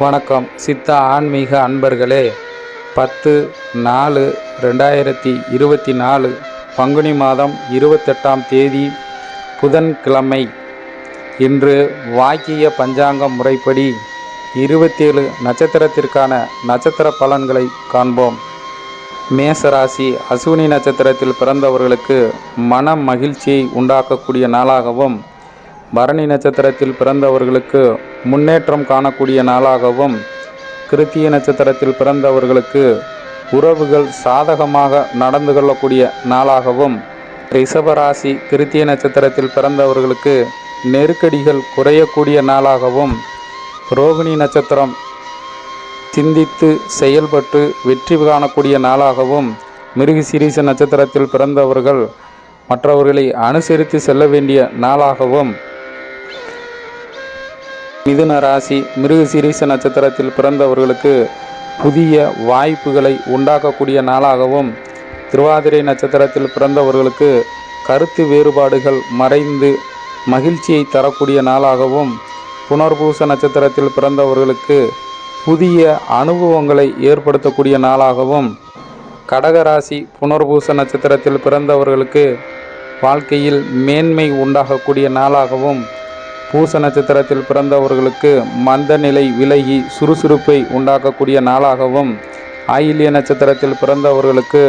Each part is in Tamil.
வணக்கம். சித்தா ஆன்மீக அன்பர்களே பத்து நாலு ரெண்டாயிரத்தி இருபத்தி நாலு பங்குனி மாதம் இருபத்தெட்டாம் தேதி புதன்கிழமை. இன்று வாக்கிய பஞ்சாங்கம் முறைப்படி இருபத்தேழு நட்சத்திரத்திற்கான நட்சத்திர பலன்களை காண்போம். மேசராசி அசுவினி நட்சத்திரத்தில் பிறந்தவர்களுக்கு மன மகிழ்ச்சியை உண்டாக்கக்கூடிய நாளாகவும் பரணி நட்சத்திரத்தில் பிறந்தவர்களுக்கு முன்னேற்றம் காணக்கூடிய நாளாகவும் கிருத்திய நட்சத்திரத்தில் பிறந்தவர்களுக்கு உறவுகள் சாதகமாக நடந்து கொள்ளக்கூடிய நாளாகவும் ரிஷபராசி கிருத்திய நட்சத்திரத்தில் பிறந்தவர்களுக்கு நெருக்கடிகள் குறையக்கூடிய நாளாகவும் ரோகிணி நட்சத்திரம் சிந்தித்து செயல்பட்டு வெற்றி காணக்கூடிய நாளாகவும் மிருகசிரீச நட்சத்திரத்தில் பிறந்தவர்கள் மற்றவர்களை அனுசரித்து செல்ல வேண்டிய நாளாகவும் மிதுன ராசி மிருகசிரீச நட்சத்திரத்தில் பிறந்தவர்களுக்கு புதிய வாய்ப்புகளை உண்டாக்கக்கூடிய நாளாகவும் திருவாதிரை நட்சத்திரத்தில் பிறந்தவர்களுக்கு கருத்து வேறுபாடுகள் மறைந்து மகிழ்ச்சியை தரக்கூடிய நாளாகவும் புனர்பூச நட்சத்திரத்தில் பிறந்தவர்களுக்கு புதிய அனுபவங்களை ஏற்படுத்தக்கூடிய நாளாகவும் கடகராசி புனர்பூச நட்சத்திரத்தில் பிறந்தவர்களுக்கு வாழ்க்கையில் மேன்மை உண்டாகக்கூடிய நாளாகவும் பூச நட்சத்திரத்தில் பிறந்தவர்களுக்கு மந்த நிலை விலகி சுறுசுறுப்பை உண்டாக்கக்கூடிய நாளாகவும் ஆயில்ய நட்சத்திரத்தில் பிறந்தவர்களுக்கு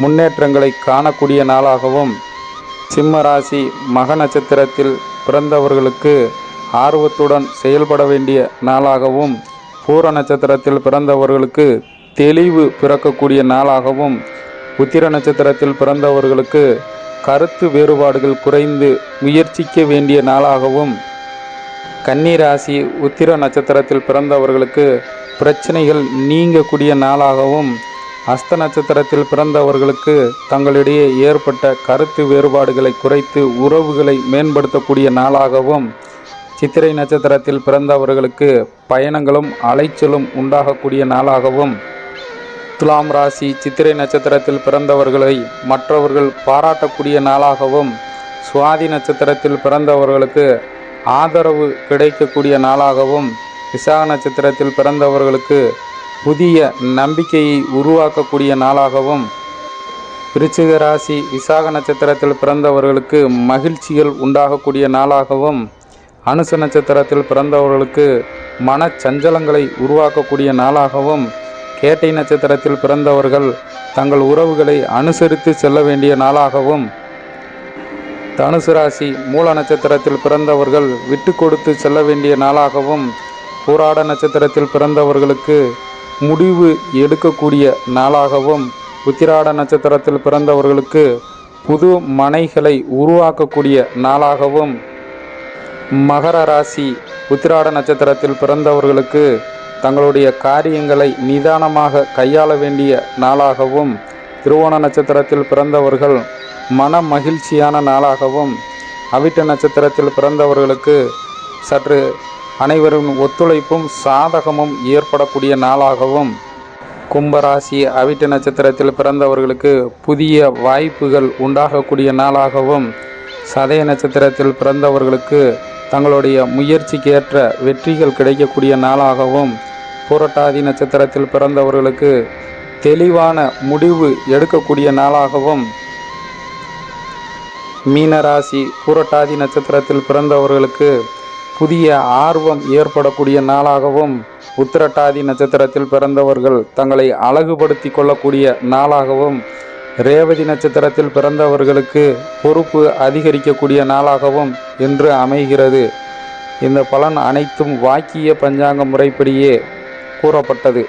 முன்னேற்றங்களை காணக்கூடிய நாளாகவும் சிம்ம ராசி மக நட்சத்திரத்தில் பிறந்தவர்களுக்கு ஆர்வத்துடன் செயல்பட வேண்டிய நாளாகவும் பூர நட்சத்திரத்தில் பிறந்தவர்களுக்கு தெளிவு பிறக்கக்கூடிய நாளாகவும் உத்திர நட்சத்திரத்தில் பிறந்தவர்களுக்கு கருத்து வேறுபாடுகள் குறைந்து முயற்சிக்க வேண்டிய நாளாகவும் கன்னிராசி உத்திர நட்சத்திரத்தில் பிறந்தவர்களுக்கு பிரச்சனைகள் நீங்கக்கூடிய நாளாகவும் அஸ்த நட்சத்திரத்தில் பிறந்தவர்களுக்கு தங்களிடையே ஏற்பட்ட கருத்து வேறுபாடுகளை குறைத்து உறவுகளை மேம்படுத்தக்கூடிய நாளாகவும் சித்திரை நட்சத்திரத்தில் பிறந்தவர்களுக்கு பயணங்களும் அலைச்சலும் உண்டாகக்கூடிய நாளாகவும் துலாம் ராசி சித்திரை நட்சத்திரத்தில் பிறந்தவர்களை மற்றவர்கள் பாராட்டக்கூடிய நாளாகவும் சுவாதி நட்சத்திரத்தில் பிறந்தவர்களுக்கு ஆதரவு கிடைக்கக்கூடிய நாளாகவும் விசாக நட்சத்திரத்தில் பிறந்தவர்களுக்கு புதிய நம்பிக்கையை உருவாக்கக்கூடிய நாளாகவும் விருச்சிக ராசி விசாக நட்சத்திரத்தில் பிறந்தவர்களுக்கு மகிழ்ச்சிகள் உண்டாகக்கூடிய நாளாகவும் அனுச நட்சத்திரத்தில் பிறந்தவர்களுக்கு மனச்சஞ்சலங்களை உருவாக்கக்கூடிய நாளாகவும் கேட்டை நட்சத்திரத்தில் பிறந்தவர்கள் தங்கள் உறவுகளை அனுசரித்து செல்ல வேண்டிய நாளாகவும் தனுசு ராசி மூல நட்சத்திரத்தில் பிறந்தவர்கள் விட்டு கொடுத்து செல்ல வேண்டிய நாளாகவும் பூராட நட்சத்திரத்தில் பிறந்தவர்களுக்கு முடிவு எடுக்கக்கூடிய நாளாகவும் உத்திராட நட்சத்திரத்தில் பிறந்தவர்களுக்கு புது மனைகளை உருவாக்கக்கூடிய நாளாகவும் மகர ராசி உத்திராட நட்சத்திரத்தில் பிறந்தவர்களுக்கு தங்களுடைய காரியங்களை நிதானமாக கையாள வேண்டிய நாளாகவும் திருவோண நட்சத்திரத்தில் பிறந்தவர்கள் மன மகிழ்ச்சியான நாளாகவும் அவிட்ட நட்சத்திரத்தில் பிறந்தவர்களுக்கு சற்று அனைவரும் ஒத்துழைப்பும் சாதகமும் ஏற்படக்கூடிய நாளாகவும் கும்பராசி அவிட்ட நட்சத்திரத்தில் பிறந்தவர்களுக்கு புதிய வாய்ப்புகள் உண்டாகக்கூடிய நாளாகவும் சதய நட்சத்திரத்தில் பிறந்தவர்களுக்கு தங்களுடைய முயற்சிக்கேற்ற வெற்றிகள் கிடைக்கக்கூடிய நாளாகவும் புரட்டாதி நட்சத்திரத்தில் பிறந்தவர்களுக்கு தெளிவான முடிவு எடுக்கக்கூடிய நாளாகவும் மீனராசி புரட்டாதி நட்சத்திரத்தில் பிறந்தவர்களுக்கு புதிய ஆர்வம் ஏற்படக்கூடிய நாளாகவும் உத்திரட்டாதி நட்சத்திரத்தில் பிறந்தவர்கள் தங்களை அழகுபடுத்தி கொள்ளக்கூடிய நாளாகவும் ரேவதி நட்சத்திரத்தில் பிறந்தவர்களுக்கு பொறுப்பு அதிகரிக்கக்கூடிய நாளாகவும் என்று அமைகிறது. இந்த பலன் அனைத்தும் வாக்கிய பஞ்சாங்க முறைப்படியே கூறப்பட்டது.